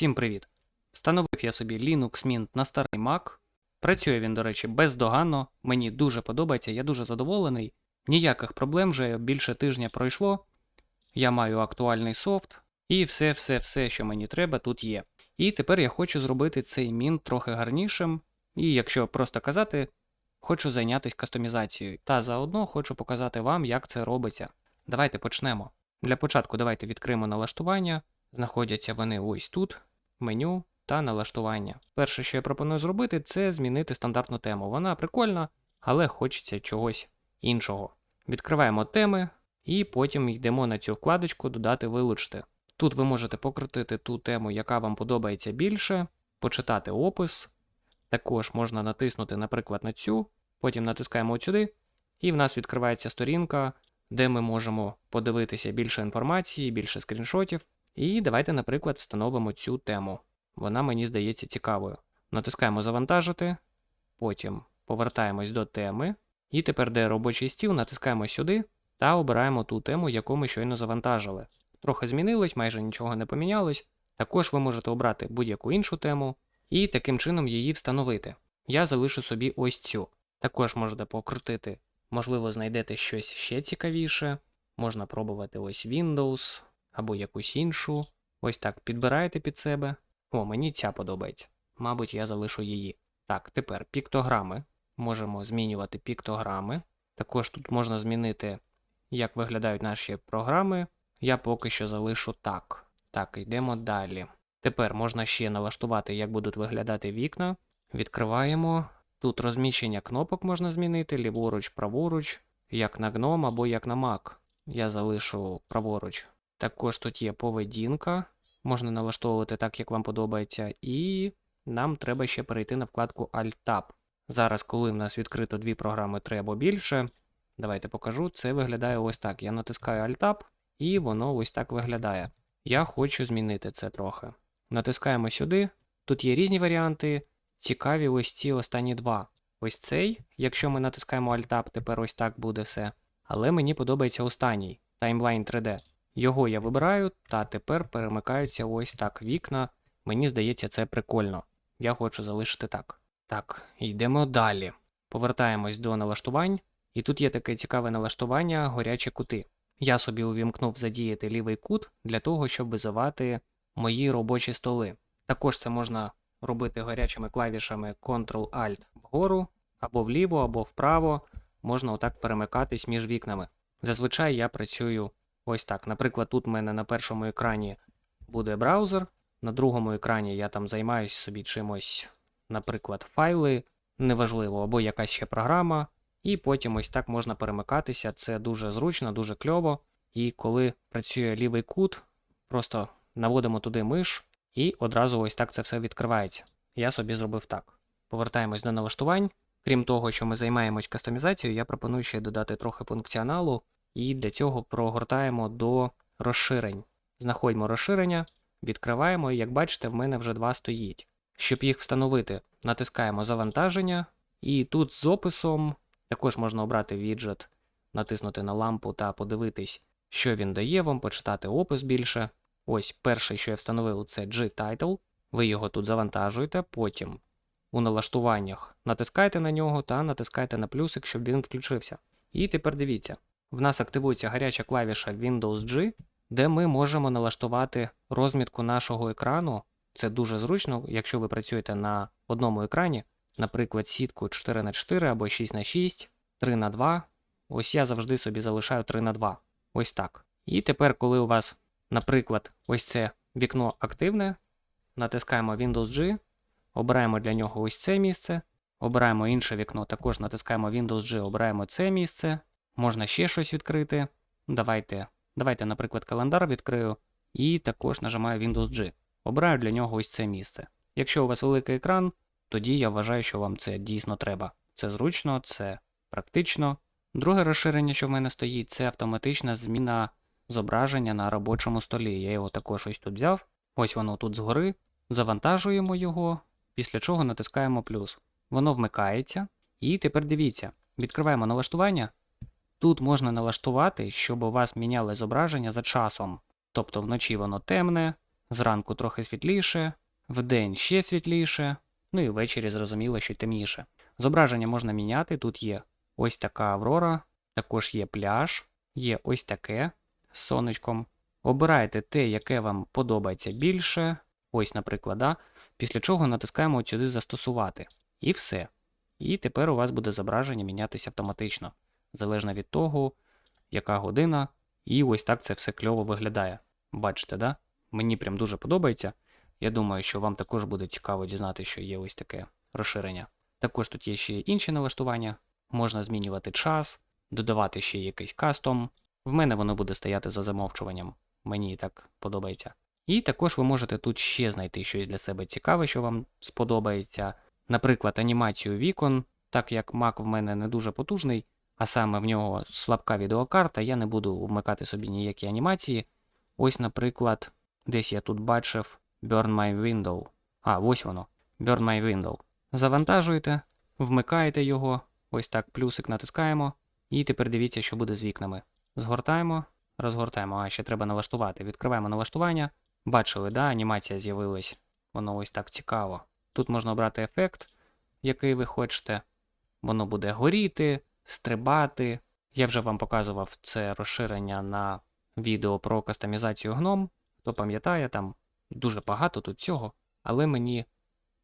Всім привіт! Встановив я собі Linux Mint на старий Mac. Працює він, до речі, бездоганно. Мені дуже подобається, я дуже задоволений. Ніяких проблем вже більше тижня пройшло. Я маю актуальний софт, і все-все-все, що мені треба, тут є. І тепер я хочу зробити цей Mint трохи гарнішим. І якщо просто казати, хочу зайнятися кастомізацією. Та заодно хочу показати вам, як це робиться. Давайте почнемо. Для початку давайте відкриємо налаштування. Знаходяться вони ось тут, меню та налаштування. Перше, що я пропоную зробити, це змінити стандартну тему. Вона прикольна, але хочеться чогось іншого. Відкриваємо теми і потім йдемо на цю вкладочку Додати вилучити. Тут ви можете покрутити ту тему, яка вам подобається більше, почитати опис. Також можна натиснути, наприклад, на цю, потім натискаємо сюди, і в нас відкривається сторінка, де ми можемо подивитися більше інформації, більше скріншотів. І давайте, наприклад, встановимо цю тему. Вона мені здається цікавою. Натискаємо Завантажити, потім повертаємось до теми. І тепер, де робочий стіл, натискаємо сюди та обираємо ту тему, яку ми щойно завантажили. Трохи змінилось, майже нічого не помінялось. Також ви можете обрати будь-яку іншу тему і таким чином її встановити. Я залишу собі ось цю. Також можете покрутити, можливо, знайдете щось ще цікавіше. Можна пробувати ось Windows або якусь іншу. Ось так підбираєте під себе. О, мені ця подобається. Мабуть, я залишу її. Так, тепер піктограми. Можемо змінювати піктограми. Також тут можна змінити, як виглядають наші програми. Я поки що залишу так. Так, йдемо далі. Тепер можна ще налаштувати, як будуть виглядати вікна. Відкриваємо. Тут розміщення кнопок можна змінити, ліворуч, праворуч, як на GNOME або як на Mac. Я залишу праворуч. Також тут є поведінка, можна налаштовувати так, як вам подобається, і нам треба ще перейти на вкладку Alt-Tab. Зараз, коли в нас відкрито дві програми 3 або більше, давайте покажу, це виглядає ось так. Я натискаю Alt-Tab, і воно ось так виглядає. Я хочу змінити це трохи. Натискаємо сюди. Тут є різні варіанти. Цікаві ось ці останні два. Ось цей, якщо ми натискаємо Alt-Tab, тепер ось так буде все. Але мені подобається останній Timeline 3D. Його я вибираю, та тепер перемикаються ось так вікна. Мені здається, це прикольно. Я хочу залишити так. Так, йдемо далі. Повертаємось до налаштувань, і тут є таке цікаве налаштування горячі кути. Я собі увімкнув задіяти лівий кут для того, щоб визивати мої робочі столи. Також це можна робити гарячими клавішами Ctrl-Alt вгору, або вліво, або вправо. Можна отак перемикатись між вікнами. Зазвичай я працюю ось так. Наприклад, тут в мене на першому екрані буде браузер, на другому екрані я там займаюся собі чимось, наприклад, файли, неважливо, або якась ще програма. І потім ось так можна перемикатися. Це дуже зручно, дуже кльово. І коли працює лівий кут, просто наводимо туди миш, і одразу ось так це все відкривається. Я собі зробив так. Повертаємось до налаштувань. Крім того, що ми займаємось кастомізацією, я пропоную ще додати трохи функціоналу, і для цього прогортаємо до розширень. Знаходимо розширення, відкриваємо, і як бачите, в мене вже два стоїть. Щоб їх встановити, натискаємо завантаження, і тут з описом також можна обрати віджет, натиснути на лампу та подивитись, що він дає вам, почитати опис більше. Ось перший, що я встановив, це G-Title. Ви його тут завантажуєте, потім у налаштуваннях натискайте на нього та натискайте на плюсик, щоб він включився. І тепер дивіться, в нас активується гаряча клавіша Windows G, де ми можемо налаштувати розмітку нашого екрану. Це дуже зручно, якщо ви працюєте на одному екрані, наприклад, сітку 4х4 або 6х6, 3х2. Ось я завжди собі залишаю 3х2. Ось так. І тепер, коли у вас, наприклад, ось це вікно активне, натискаємо Windows G, обираємо для нього ось це місце, обираємо інше вікно, також натискаємо Windows G, обираємо це місце. Можна ще щось відкрити. Давайте, давайте, наприклад, календар відкрию і також нажимаю Windows G. Обираю для нього ось це місце. Якщо у вас великий екран, тоді я вважаю, що вам це дійсно треба. Це зручно, це практично. Друге розширення, що в мене стоїть, це автоматична зміна зображення на робочому столі. Я його також ось тут взяв. Ось воно тут згори. Завантажуємо його, після чого натискаємо плюс. Воно вмикається. І тепер дивіться, відкриваємо налаштування. Тут можна налаштувати, щоб у вас міняле зображення за часом. Тобто вночі воно темне, зранку трохи світліше, вдень ще світліше, ну і ввечері зрозуміло, що темніше. Зображення можна міняти. Тут є ось така аврора, також є пляж, є ось таке з сонечком. Обирайте те, яке вам подобається більше. Ось, наприклад, да? після чого натискаємо сюди застосувати. І все. І тепер у вас буде зображення мінятися автоматично, залежно від того, яка година. І ось так це все кльово виглядає. Бачите, да? Мені прям дуже подобається. Я думаю, що вам також буде цікаво дізнати, що є ось таке розширення. Також тут є ще інші налаштування. Можна змінювати час, додавати ще якийсь кастом. В мене воно буде стояти за замовчуванням. Мені так подобається. І також ви можете тут ще знайти щось для себе цікаве, що вам сподобається. Наприклад, анімацію вікон, так як Mac в мене не дуже потужний, а саме в нього слабка відеокарта, я не буду вмикати собі ніякі анімації. Ось, наприклад, десь я тут бачив Burn My Window. А, ось воно. Burn My Window. Завантажуєте, вмикаєте його, ось так плюсик натискаємо, і тепер дивіться, що буде з вікнами. Згортаємо, розгортаємо, а ще треба налаштувати. Відкриваємо налаштування. Бачили, да, анімація з'явилась. Воно ось так цікаво. Тут можна обрати ефект, який ви хочете. Воно буде горіти, стрибати. Я вже вам показував це розширення на відео про кастомізацію гном. Хто пам'ятає, там дуже багато тут цього, але мені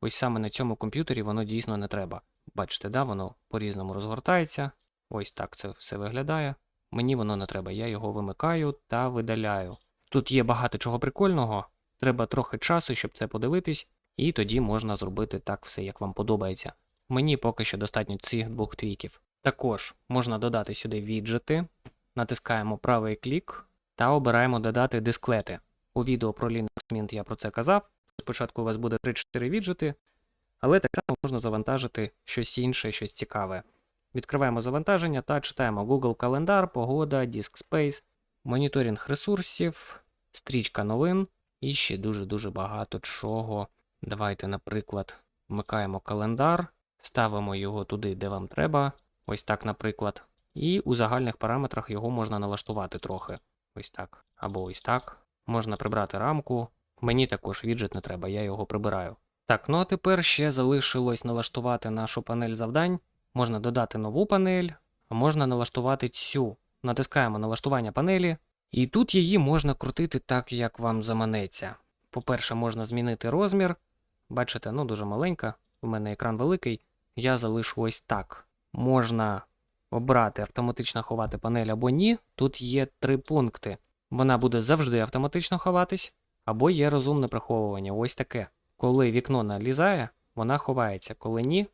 ось саме на цьому комп'ютері воно дійсно не треба. Бачите, да, воно по-різному розгортається. Ось так це все виглядає. Мені воно не треба, я його вимикаю та видаляю. Тут є багато чого прикольного, треба трохи часу, щоб це подивитись, і тоді можна зробити так все, як вам подобається. Мені поки що достатньо цих двох твіків. Також можна додати сюди віджити, натискаємо правий клік та обираємо додати дисклети. У відео про Linux Mint я про це казав. Спочатку у вас буде 3-4 віджити, але так само можна завантажити щось інше, щось цікаве. Відкриваємо завантаження та читаємо Google Календар, погода, Disk Space, моніторинг ресурсів, стрічка новин і ще дуже-дуже багато чого. Давайте, наприклад, вмикаємо календар, ставимо його туди, де вам треба. Ось так, наприклад. І у загальних параметрах його можна налаштувати трохи. Ось так. Або ось так. Можна прибрати рамку. Мені також віджит не треба, я його прибираю. Так, ну а тепер ще залишилось налаштувати нашу панель завдань. Можна додати нову панель, а можна налаштувати цю. Натискаємо налаштування панелі, і тут її можна крутити так, як вам заманеться. По-перше, можна змінити розмір. Бачите, ну дуже маленька, у мене екран великий. Я залишу ось так. Можна обрати автоматично ховати панель або ні. Тут є три пункти. Вона буде завжди автоматично ховатись, або є розумне приховування. Ось таке. Коли вікно налізає, вона ховається. Коли ні,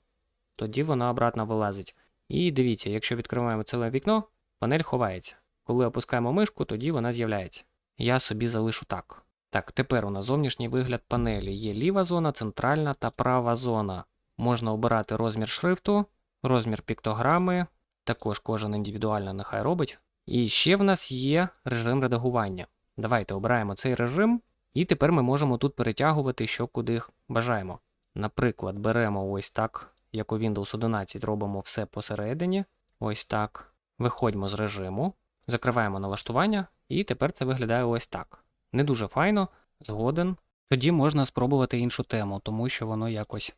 тоді вона обратно вилазить. І дивіться, якщо відкриваємо ціле вікно, панель ховається. Коли опускаємо мишку, тоді вона з'являється. Я собі залишу так. Так, тепер у нас зовнішній вигляд панелі. Є ліва зона, центральна та права зона. Можна обирати розмір шрифту, розмір піктограми, також кожен індивідуально нехай робить. І ще в нас є режим редагування. Давайте обираємо цей режим, і тепер ми можемо тут перетягувати, що куди бажаємо. Наприклад, беремо ось так, як у Windows 11 робимо все посередині. Ось так. Виходьмо з режиму, закриваємо налаштування, і тепер це виглядає ось так. Не дуже файно, згоден. Тоді можна спробувати іншу тему, тому що воно якось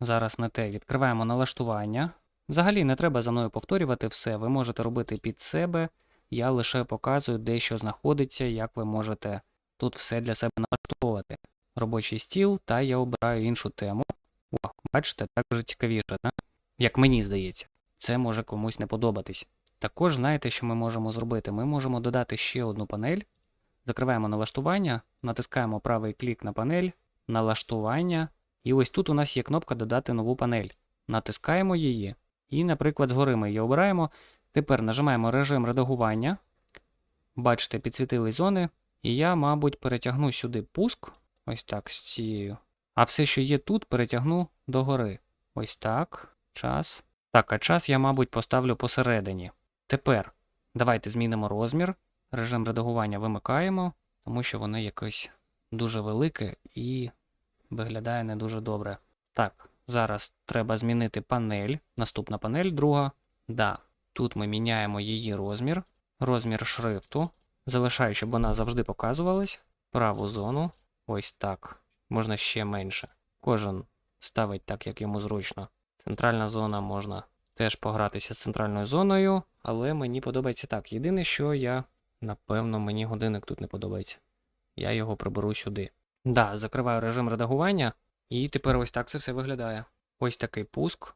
зараз не те. Відкриваємо налаштування. Взагалі не треба за мною повторювати все, ви можете робити під себе. Я лише показую, де що знаходиться, як ви можете тут все для себе налаштовувати. Робочий стіл, та я обираю іншу тему. О, бачите, так вже цікавіше, да? як мені здається. Це може комусь не подобатись. Також знаєте, що ми можемо зробити? Ми можемо додати ще одну панель. Закриваємо налаштування, натискаємо правий клік на панель, налаштування. І ось тут у нас є кнопка Додати нову панель. Натискаємо її. І, наприклад, згори ми її обираємо. Тепер нажимаємо режим редагування. Бачите, підсвітили зони. І я, мабуть, перетягну сюди пуск. Ось так з цією. А все, що є тут, перетягну догори. Ось так. Час. Так, а час я, мабуть, поставлю посередині. Тепер давайте змінимо розмір. Режим редагування вимикаємо, тому що воно якось дуже велике і виглядає не дуже добре. Так, зараз треба змінити панель. Наступна панель, друга. Да, тут ми міняємо її розмір, розмір шрифту. Залишаю, щоб вона завжди показувалась. Праву зону. Ось так. Можна ще менше. Кожен ставить так, як йому зручно. Центральна зона можна теж погратися з центральною зоною, але мені подобається так. Єдине, що я, напевно, мені годинник тут не подобається. Я його приберу сюди. Да, закриваю режим редагування, і тепер ось так це все виглядає. Ось такий пуск.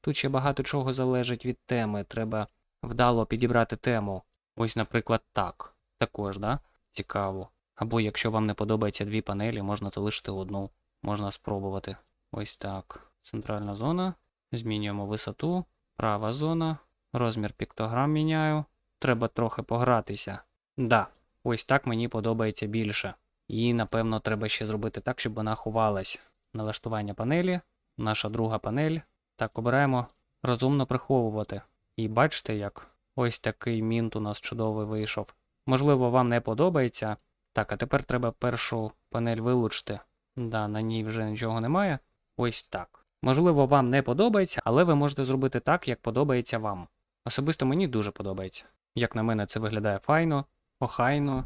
Тут ще багато чого залежить від теми. Треба вдало підібрати тему. Ось, наприклад, так. Також, да? Цікаво. Або якщо вам не подобаються дві панелі, можна залишити одну. Можна спробувати. Ось так. Центральна зона. Змінюємо висоту. Права зона. Розмір піктограм міняю. Треба трохи погратися. Да, ось так мені подобається більше. І, напевно, треба ще зробити так, щоб вона ховалась. Налаштування панелі. Наша друга панель. Так, обираємо розумно приховувати. І бачите, як ось такий мінт у нас чудовий вийшов. Можливо, вам не подобається. Так, а тепер треба першу панель вилучити. Да, на ній вже нічого немає. Ось так. Можливо, вам не подобається, але ви можете зробити так, як подобається вам. Особисто мені дуже подобається. Як на мене, це виглядає файно, охайно.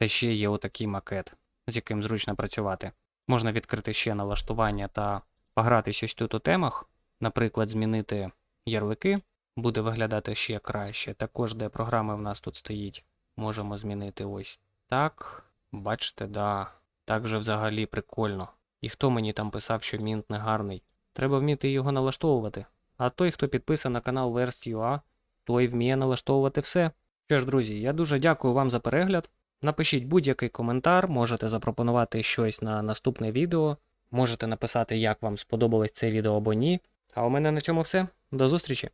Та ще є отакий макет, з яким зручно працювати. Можна відкрити ще налаштування та погратись ось тут у темах, наприклад, змінити ярлики, буде виглядати ще краще. Також, де програми в нас тут стоїть, можемо змінити ось так. Бачите, да, так же взагалі прикольно. І хто мені там писав, що мінт не гарний? Треба вміти його налаштовувати. А той, хто підписаний на канал Verst.ua, той вміє налаштовувати все. Що ж, друзі, я дуже дякую вам за перегляд. Напишіть будь-який коментар, можете запропонувати щось на наступне відео, можете написати, як вам сподобалось це відео або ні. А у мене на цьому все. До зустрічі!